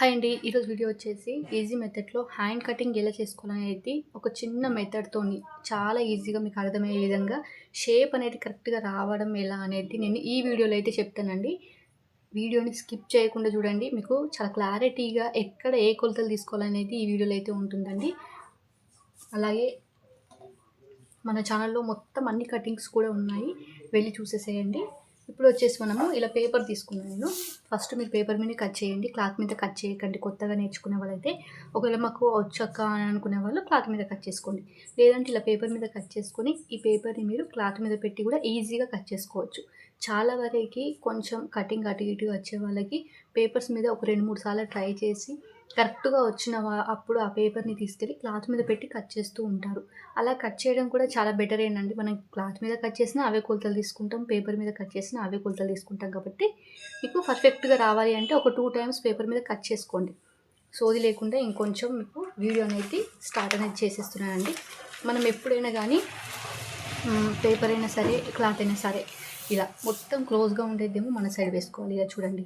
Hi అండి ఈరోజు video వచ్చేసి ఈజీ మెథడ్లో హ్యాండ్ కటింగ్ ఎలా చేసుకోవాలనేది ఒక చిన్న మెథడ్తోని చాలా ఈజీగా మీకు అర్థమయ్యే విధంగా షేప్ అనేది కరెక్ట్గా రావడం ఎలా అనేది నేను ఈ వీడియోలో అయితే చెప్తానండి. వీడియోని స్కిప్ చేయకుండా చూడండి మీకు చాలా క్లారిటీగా ఎక్కడ ఏ కొలతలు తీసుకోవాలనేది ఈ వీడియోలో అయితే ఉంటుందండి. అలాగే మన ఛానల్లో మొత్తం అన్ని కటింగ్స్ కూడా ఉన్నాయి వెళ్ళి చూసేసేయండి. ఇప్పుడు వచ్చేసి మనము ఇలా పేపర్ తీసుకున్నాను నేను. ఫస్ట్ మీరు పేపర్ మీద కట్ చేయండి క్లాత్ మీద కట్ చేయకండి. కొత్తగా నేర్చుకునే వాళ్ళైతే ఒకవేళ మాకు వచ్చాక అని అనుకునే వాళ్ళు క్లాత్ మీద కట్ చేసుకోండి. లేదంటే ఇలా పేపర్ మీద కట్ చేసుకొని ఈ పేపర్ని మీరు క్లాత్ మీద పెట్టి కూడా ఈజీగా కట్ చేసుకోవచ్చు. చాలా వరకు కొంచెం కటింగ్ అటు ఇటుగా వచ్చే వాళ్ళకి పేపర్స్ మీద ఒక రెండు మూడు సార్లు ట్రై చేసి కరెక్ట్గా వచ్చిన అప్పుడు ఆ పేపర్ని తీసుకెళ్ళి క్లాత్ మీద పెట్టి కట్ చేస్తూ ఉంటారు. అలా కట్ చేయడం కూడా చాలా బెటర్ ఏంటండి మనం క్లాత్ మీద కట్ చేసినా అవే కొలతలు తీసుకుంటాం పేపర్ మీద కట్ చేసినా అవే కొలతలు తీసుకుంటాం కాబట్టి మీకు పర్ఫెక్ట్గా రావాలి అంటే ఒక టూ టైమ్స్ పేపర్ మీద కట్ చేసుకోండి. సోది లేకుండా ఇంకొంచెం మీకు వీడియో అనేది స్టార్ట్ అనేది చేసేస్తున్నానండి. మనం ఎప్పుడైనా కానీ పేపర్ అయినా సరే క్లాత్ అయినా సరే ఇలా మొత్తం క్లోజ్గా ఉండేదేమో మన సైడ్ వేసుకోవాలి. ఇలా చూడండి.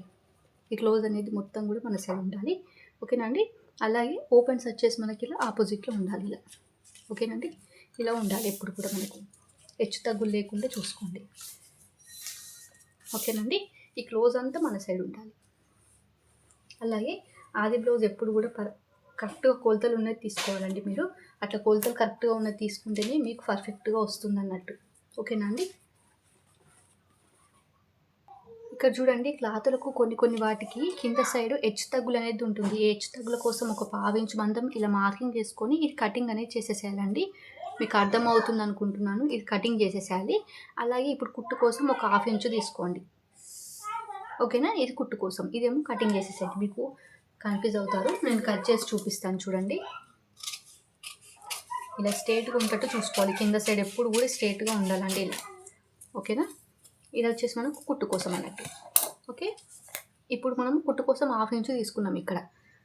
ఈ క్లోజ్ అనేది మొత్తం కూడా మన సైడ్ ఉండాలి. ఓకేనా అండి? అలాగే ఓపెన్స్ వచ్చేసి మనకి ఇలా ఆపోజిట్లో ఉండాలి ఇలా. ఓకేనండి ఇలా ఉండాలి ఎప్పుడు కూడా మనకు. హెచ్చు తగ్గులు లేకుండా చూసుకోండి. ఓకేనండి ఈ క్లోజ్ అంతా మన సైడ్ ఉండాలి. అలాగే ఆది బ్లౌజ్ ఎప్పుడు కూడా పర్ కరెక్ట్గా కొలతలు ఉన్నది తీసుకోవాలండి మీరు. అట్లా కొలతలు కరెక్ట్గా ఉన్నది తీసుకుంటేనే మీకు పర్ఫెక్ట్గా వస్తుంది అన్నట్టు ఓకేనా అండి? ఇక్కడ చూడండి క్లాతులకు కొన్ని కొన్ని వాటికి కింద సైడ్ హెచ్చు తగ్గులు అనేది ఉంటుంది. ఈ హెచ్చు తగ్గుల కోసం ఒక పావించు మందం ఇలా మార్కింగ్ చేసుకొని ఇది కటింగ్ అనేది చేసేసేయాలండి. మీకు అర్థమవుతుంది అనుకుంటున్నాను. ఇది కటింగ్ చేసేసేయాలి. అలాగే ఇప్పుడు కుట్టు కోసం ఒక హాఫ్ ఇంచు తీసుకోండి. ఓకేనా ఇది కుట్టు కోసం. ఇదేమో కటింగ్ చేసేసేయండి. మీకు కన్ఫ్యూజ్ అవుతారు. నేను కట్ చేసి చూపిస్తాను చూడండి. ఇలా స్ట్రేట్గా ఉండేటట్టు చూసుకోవాలి. కింద సైడ్ ఎప్పుడు కూడా స్ట్రేట్గా ఉండాలండి ఇలా. ఓకేనా ఇది వచ్చేసి మనకు కుట్టు కోసం అన్నట్టు. ఓకే? ఇప్పుడు మనం కుట్టు కోసం హాఫ్ ఇంచు తీసుకున్నాం ఇక్కడ.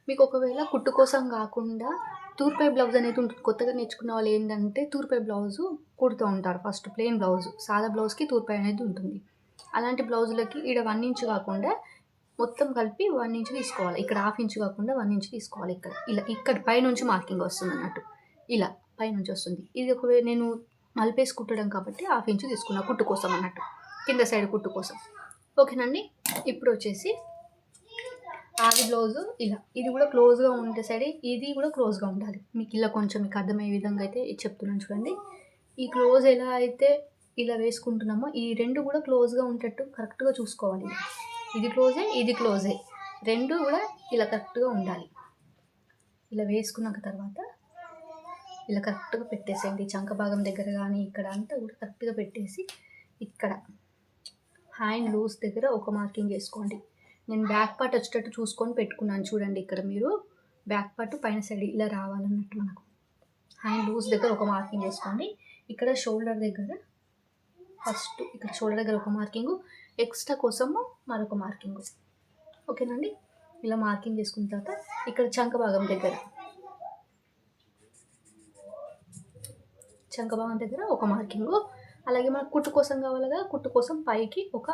మీకు ఒకవేళ కుట్టు కోసం కాకుండా తూర్పై బ్లౌజ్ అనేది ఉంటుంది. కొత్తగా నేర్చుకున్న వాళ్ళు ఏంటంటే తూర్పై బ్లౌజు కుడుతూ ఉంటారు. ఫస్ట్ ప్లెయిన్ బ్లౌజ్ సాదా బ్లౌజ్కి తూర్పై అనేది ఉంటుంది. అలాంటి బ్లౌజులకి ఇక్కడ వన్ ఇంచు కాకుండా మొత్తం కలిపి వన్ ఇంచు తీసుకోవాలి. ఇక్కడ హాఫ్ ఇంచు కాకుండా వన్ ఇంచు తీసుకోవాలి ఇక్కడ. ఇలా ఇక్కడ పైనుంచి మార్కింగ్ వస్తుంది అన్నట్టు. ఇలా పైనుంచి వస్తుంది. ఇది ఒకవేళ నేను మలిపేసి కుట్టడం కాబట్టి హాఫ్ ఇంచు తీసుకున్నా కుట్టు కోసం అన్నట్టు. కింద సైడ్ కుట్టు కోసం. ఓకేనండి? ఇప్పుడు వచ్చేసి ఆది బ్లౌజు ఇలా. ఇది కూడా క్లోజ్గా ఉండే సైడ్ ఇది కూడా క్లోజ్గా ఉండాలి. మీకు ఇలా కొంచెం మీకు అర్థమయ్యే విధంగా అయితే చెప్తున్నాను చూడండి. ఈ క్లోజ్ ఎలా అయితే ఇలా వేసుకుంటున్నామో ఈ రెండు కూడా క్లోజ్గా ఉండేటట్టు కరెక్ట్గా చూసుకోవాలి. ఇది క్లోజే ఇది క్లోజే. రెండు కూడా ఇలా కరెక్ట్గా ఉండాలి. ఇలా వేసుకున్నాక తర్వాత ఇలా కరెక్ట్గా పెట్టేసేయండి. చంక భాగం దగ్గర కానీ ఇక్కడ అంతా కూడా కరెక్ట్గా పెట్టేసి ఇక్కడ హ్యాండ్ లూజ్ దగ్గర ఒక మార్కింగ్ చేసుకోండి నేను బ్యాక్ పార్ట్ వచ్చేటట్టు చూసుకొని పెట్టుకున్నాను చూడండి ఇక్కడ మీరు. బ్యాక్ పార్ట్ పైన సైడ్ ఇలా రావాలన్నట్టు మనకు. హ్యాండ్ లూజ్ దగ్గర ఒక మార్కింగ్ చేసుకోండి ఇక్కడ షోల్డర్ దగ్గర ఫస్ట్ ఇక్కడ షోల్డర్ దగ్గర ఒక మార్కింగ్. ఎక్స్ట్రా కోసము మరొక మార్కింగ్. ఓకేనండి? ఇలా మార్కింగ్ చేసుకున్న తర్వాత ఇక్కడ చంక భాగం దగ్గర. చంక భాగం దగ్గర ఒక మార్కింగ్. అలాగే మనకు కుట్టు కోసం కావాలి కదా కుట్టు కోసం పైకి ఒక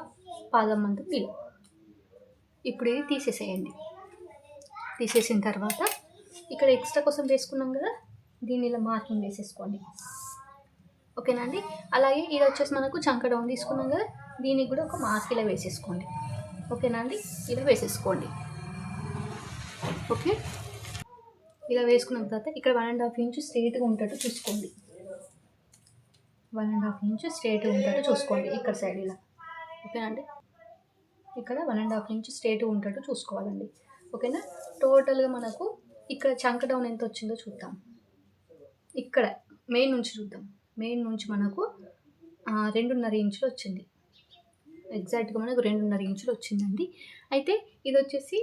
పాదం మందు ఇలా ఇప్పుడు ఇది తీసేసేయండి. తీసేసిన తర్వాత ఇక్కడ ఎక్స్ట్రా కోసం వేసుకున్నాం కదా దీన్ని ఇలా మార్కింగ్ వేసేసుకోండి. ఓకేనా అండి? అలాగే ఇది వచ్చేసి మనకు చంక డౌన్ తీసుకున్నాం కదా దీనికి కూడా ఒక మార్క్ ఇలా వేసేసుకోండి. ఓకేనా అండి? ఇలా వేసేసుకోండి. ఓకే? ఇలా వేసుకున్న తర్వాత ఇక్కడ వన్ అండ్ హాఫ్ ఇంచ్ స్ట్రేట్గా ఉంటాడు చూసుకోండి. One and half inch straight ఉండేటట్టు చూసుకోండి ఇక్కడ సైడ్ ఇలా. ఓకేనా అండి? ఇక్కడ one and half inch straight ఉండేటట్టు చూసుకోవాలండి. ఓకేనా? టోటల్గా మనకు ఇక్కడ చంక డౌన్ ఎంత వచ్చిందో చూద్దాం. ఇక్కడ మెయిన్ నుంచి చూద్దాం. మెయిన్ నుంచి మనకు రెండున్నర ఇంచులు వచ్చింది. ఎగ్జాక్ట్గా మనకు రెండున్నర ఇంచులు వచ్చిందండి. అయితే ఇది వచ్చేసి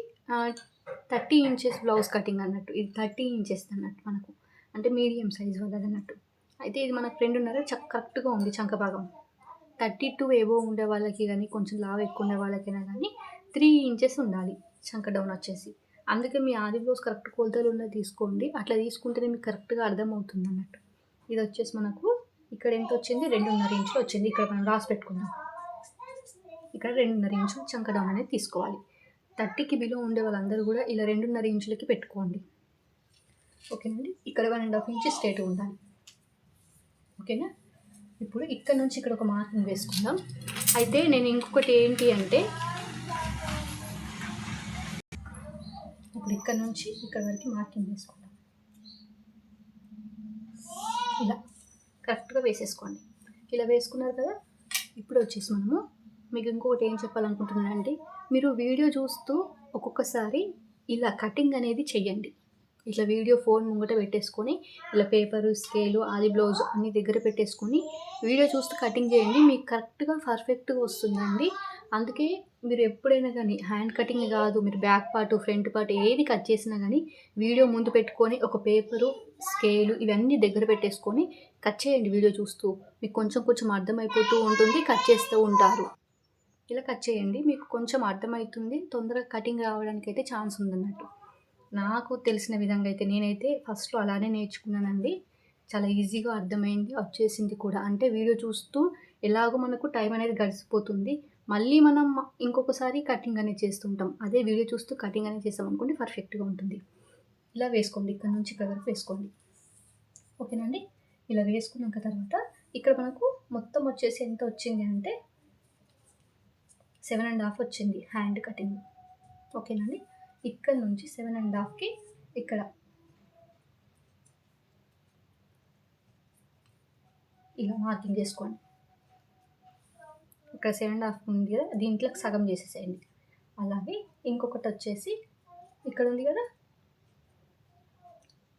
థర్టీ ఇంచెస్ బ్లౌజ్ కటింగ్ అన్నట్టు ఇది థర్టీ ఇంచెస్ అన్నట్టు మనకు. అంటే మీడియం సైజ్ వాళ్ళది అన్నట్టు అయితే ఇది మనకు రెండున్నర చక్క కరెక్ట్గా ఉంది చంక భాగం థర్టీ టూ ఏవో ఉండే వాళ్ళకి కానీ కొంచెం లావు ఎక్కువ ఉండే వాళ్ళకైనా కానీ త్రీ ఇంచెస్ ఉండాలి చంక డౌన్ వచ్చేసి. అందుకే మీ ఆది బ్లౌజ్ కరెక్ట్ కొలతలు ఉన్నది తీసుకోండి. అట్లా తీసుకుంటేనే మీకు కరెక్ట్గా అర్థమవుతుంది అన్నట్టు. ఇది వచ్చేసి మనకు ఇక్కడ ఎంత వచ్చింది? రెండున్నర ఇంచులు వచ్చింది. ఇక్కడ మనం రాసి పెట్టుకుందాం. ఇక్కడ రెండున్నర ఇంచులు చంక డౌన్ అనేది తీసుకోవాలి. థర్టీకి బిలో ఉండే వాళ్ళందరూ కూడా ఇలా రెండున్నర ఇంచులకి పెట్టుకోండి. ఓకేనండి? ఇక్కడ one and half inch straight ఉండాలి. ఓకేనా? ఇప్పుడు ఇక్కడ నుంచి ఇక్కడ ఒక మార్కింగ్ వేసుకుందాం. అయితే నేను ఇంకొకటి ఏంటి అంటే ఇప్పుడు ఇక్కడ నుంచి ఇక్కడ వరకు మార్కింగ్ వేసుకుందాం. ఇలా కరెక్ట్గా వేసేసుకోండి. ఇలా వేసుకున్నారు కదా? ఇప్పుడు వచ్చేసి మనము మీకు ఇంకొకటి ఏం చెప్పాలనుకుంటున్నానంటే మీరు వీడియో చూస్తూ ఒక్కొక్కసారి ఇలా కటింగ్ అనేది చెయ్యండి. ఇట్లా వీడియో ఫోన్ ముంగట పెట్టేసుకొని ఇలా పేపరు స్కేలు అది బ్లౌజ్ అన్ని దగ్గర పెట్టేసుకొని వీడియో చూస్తూ కటింగ్ చేయండి. మీకు కరెక్ట్గా పర్ఫెక్ట్గా వస్తుందండి. అందుకే మీరు ఎప్పుడైనా కానీ హ్యాండ్ కటింగ్ కాదు మీరు బ్యాక్ పార్ట్ ఫ్రంట్ పార్ట్ ఏది కట్ చేసినా కానీ వీడియో ముందు పెట్టుకొని ఒక పేపరు స్కేలు ఇవన్నీ దగ్గర పెట్టేసుకొని కట్ చేయండి వీడియో చూస్తూ. మీకు కొంచెం కొంచెం అర్థమైపోతూ ఉంటుంది కట్ చేస్తూ ఉంటారు. ఇలా కట్ చేయండి మీకు కొంచెం అర్థమవుతుంది తొందరగా కటింగ్ రావడానికి అయితే ఛాన్స్ ఉందన్నట్టు. నాకు తెలిసిన విధంగా అయితే నేనైతే ఫస్ట్లో అలానే నేర్చుకున్నానండి. చాలా ఈజీగా అర్థమైంది వచ్చేసింది కూడా. అంటే వీడియో చూస్తూ ఎలాగో మనకు టైం అనేది గడిచిపోతుంది. మళ్ళీ మనం ఇంకొకసారి కటింగ్ అనేది చేస్తుంటాం. అదే వీడియో చూస్తూ కటింగ్ అనేది చేస్తాం అనుకోండి పర్ఫెక్ట్గా ఉంటుంది. ఇలా వేసుకోండి ఇక్కడ నుంచి ఇక్కడ వరకు వేసుకోండి. ఓకేనండి? ఇలా వేసుకున్నాక తర్వాత ఇక్కడ మనకు మొత్తం వచ్చేసి ఎంత వచ్చింది అంటే సెవెన్ అండ్ హాఫ్ వచ్చింది హ్యాండ్ కటింగ్. ఓకేనండి? ఇక్కడ నుంచి సెవెన్ అండ్ హాఫ్కి ఇక్కడ. ఇలా మార్కింగ్ చేసుకోండి. ఇక్కడ సెవెన్ అండ్ హాఫ్ ఉంది కదా దీంట్లో సగం చేసేసేయండి. అలాగే ఇంకొకటి వచ్చేసి ఇక్కడ ఉంది కదా.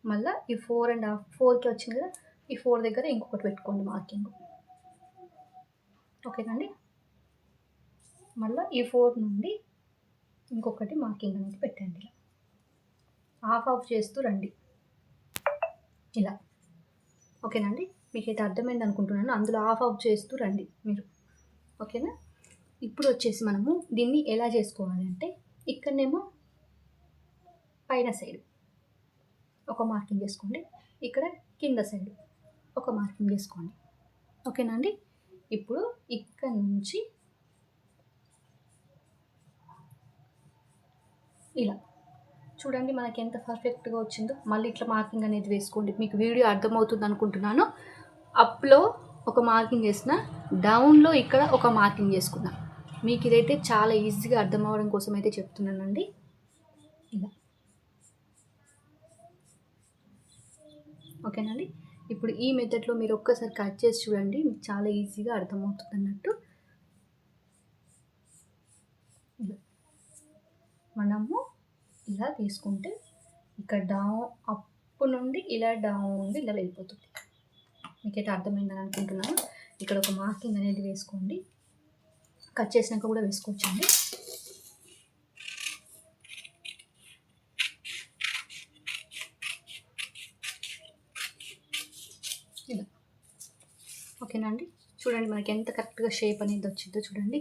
మళ్ళీ ఈ ఫోర్ అండ్ హాఫ్ ఫోర్కి వచ్చింది కదా ఈ ఫోర్ దగ్గర ఇంకొకటి పెట్టుకోండి మార్కింగ్ ఓకేనండి మళ్ళీ ఈ ఫోర్ నుండి ఇంకొకటి మార్కింగ్ అనేది పెట్టండి ఇలా. ఆఫ్ ఆఫ్ చేస్తూ రండి. ఇలా. ఓకేనండి? మీకైతే అర్థమైంది అనుకుంటున్నాను. అందులో ఆఫ్ ఆఫ్ చేస్తూ రండి మీరు. ఓకేనా? ఇప్పుడు వచ్చేసి మనము దీన్ని ఎలా చేసుకోవాలి అంటే ఇక్కడనేమో పైన సైడ్ ఒక మార్కింగ్ చేసుకోండి. ఇక్కడ కింద సైడ్ ఒక మార్కింగ్ చేసుకోండి. ఓకేనా అండి? ఇప్పుడు ఇక్కడ నుంచి ఇలా. చూడండి మనకి ఎంత పర్ఫెక్ట్గా వచ్చిందో. మళ్ళీ ఇట్లా మార్కింగ్ అనేది వేసుకోండి. మీకు వీడియో అర్థమవుతుంది అనుకుంటున్నాను. అప్లో ఒక మార్కింగ్ వేసిన డౌన్లో ఇక్కడ ఒక మార్కింగ్ చేసుకున్నాం మీకు ఇదైతే చాలా ఈజీగా అర్థం అవ్వడం కోసం అయితే చెప్తున్నానండి. ఇలా. ఓకేనండి? ఇప్పుడు ఈ మెథడ్లో మీరు ఒక్కసారి కట్ చేసి చూడండి. మీకు చాలా ఈజీగా అర్థమవుతుంది అన్నట్టు ఇలా. మనము ఇలా తీసుకుంటే ఇక్కడ డౌన్ అప్ నుండి ఇలా డౌన్ నుండి ఇలా వెళ్ళిపోతుంది. మీకైతే అర్థమైందని అనుకుంటున్నాను. ఇక్కడ ఒక మార్కింగ్ అనేది వేసుకోండి. కట్ చేసినాక కూడా వేసుకోవచ్చండి. ఇలా. ఓకేనా అండి? చూడండి మనకి ఎంత కరెక్ట్గా షేప్ అనేది వచ్చిందో చూడండి.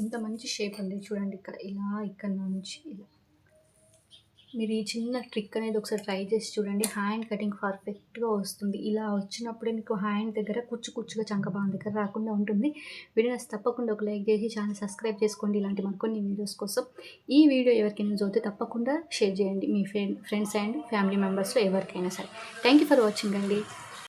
ఎంత మంచి షేప్ ఉంది చూడండి ఇక్కడ. ఇలా ఇక్కడ నుంచి ఇలా. మీరు ఈ చిన్న ట్రిక్ అనేది ఒకసారి ట్రై చేసి చూడండి. హ్యాండ్ కటింగ్ పర్ఫెక్ట్గా వస్తుంది. ఇలా వచ్చినప్పుడే మీకు హ్యాండ్ దగ్గర కుచ్చు కుచ్చుగా చంక దగ్గర రాకుండా ఉంటుంది. వీడియో తప్పకుండా ఒక లైక్ చేసి ఛానల్ సబ్స్క్రైబ్ చేసుకోండి. ఇలాంటి మరికొన్ని వీడియోస్ కోసం ఈ వీడియో ఎవరికైనా చూస్తే తప్పకుండా షేర్ చేయండి. మీ ఫ్రెండ్ ఫ్రెండ్స్ అండ్ ఫ్యామిలీ మెంబర్స్లో ఎవరికైనా సరే. థ్యాంక్ యూ ఫర్ వాచింగ్ అండి.